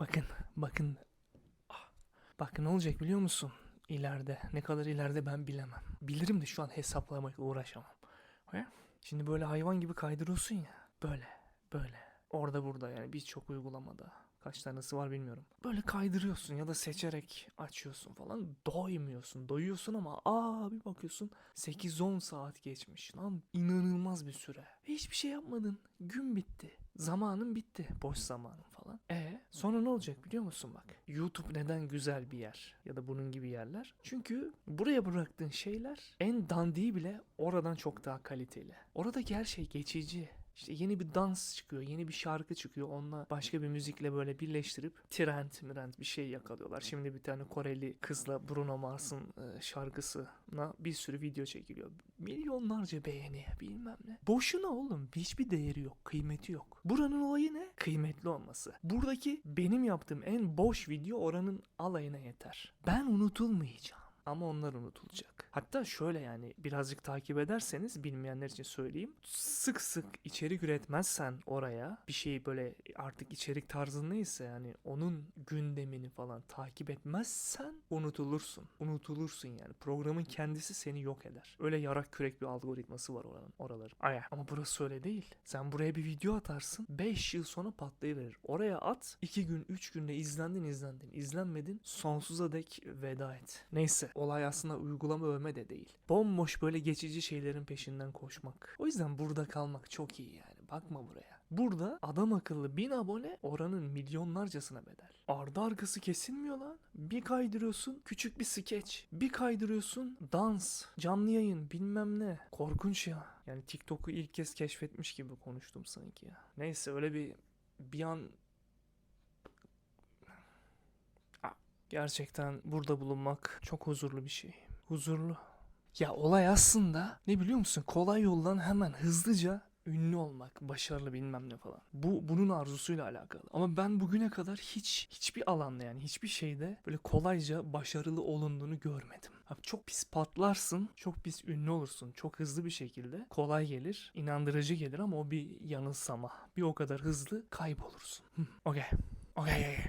Bakın, bakın. Ah, Bak ne olacak biliyor musun? İleride. Ne kadar ileride ben bilemem. Bilirim de şu an hesaplamakla uğraşamam. Şimdi böyle hayvan gibi kaydırıyorsun ya. Böyle, böyle. Orada burada yani birçok uygulamada. Kaç tanesi var bilmiyorum. Böyle kaydırıyorsun ya da seçerek açıyorsun falan. Doymuyorsun. Doyuyorsun ama aa bir bakıyorsun 8-10 saat geçmiş. Lan inanılmaz bir süre. Hiçbir şey yapmadın. Gün bitti. Zamanın bitti. Boş zamanın falan. E sonra ne olacak biliyor musun bak. YouTube neden güzel bir yer ya da bunun gibi yerler? Çünkü buraya bıraktığın şeyler en dandiği bile oradan çok daha kaliteli. Oradaki her şey geçici. İşte yeni bir dans çıkıyor, yeni bir şarkı çıkıyor. Onunla başka bir müzikle böyle birleştirip trend mirend bir şey yakalıyorlar. Şimdi bir tane Koreli kızla Bruno Mars'ın e, şarkısına bir sürü video çekiliyor. Milyonlarca beğeni bilmem ne. Boşuna oğlum hiçbir değeri yok, kıymeti yok. Buranın olayı ne? Kıymetli olması. Buradaki benim yaptığım en boş video oranın alayına yeter. Ben unutulmayacağım. Ama onlar unutulacak. Hatta şöyle yani birazcık takip ederseniz bilmeyenler için söyleyeyim. Sık sık içerik üretmezsen oraya bir şey böyle artık içerik tarzın neyse yani onun gündemini falan takip etmezsen unutulursun. Unutulursun yani. Programın kendisi seni yok eder. Öyle yarak kürek bir algoritması var oranın oraların. Aya. Ama burası öyle değil. Sen buraya bir video atarsın. 5 yıl sonra patlayıverir. Oraya at. 2 gün 3 günde izlendin izlendin. izlenmedin. Sonsuza dek veda et. Neyse. Olay aslında uygulama övme de değil. Bomboş böyle geçici şeylerin peşinden koşmak. O yüzden burada kalmak çok iyi yani. Bakma buraya. Burada adam akıllı bin abone oranın milyonlarcasına bedel. Ardı arkası kesilmiyor lan. Bir kaydırıyorsun küçük bir skeç. Bir kaydırıyorsun dans, canlı yayın bilmem ne. Korkunç ya. Yani TikTok'u ilk kez keşfetmiş gibi konuştum sanki ya. Neyse öyle bir bir an Gerçekten burada bulunmak çok huzurlu bir şey. Huzurlu. Ya olay aslında ne biliyor musun? Kolay yoldan hemen hızlıca ünlü olmak, başarılı bilmem ne falan. Bu bunun arzusuyla alakalı. Ama ben bugüne kadar hiç hiçbir alanda yani hiçbir şeyde böyle kolayca başarılı olunduğunu görmedim. Abi çok pis patlarsın, çok pis ünlü olursun. Çok hızlı bir şekilde kolay gelir, inandırıcı gelir ama o bir yanılsama. Bir o kadar hızlı kaybolursun. Okey. Okey. okey.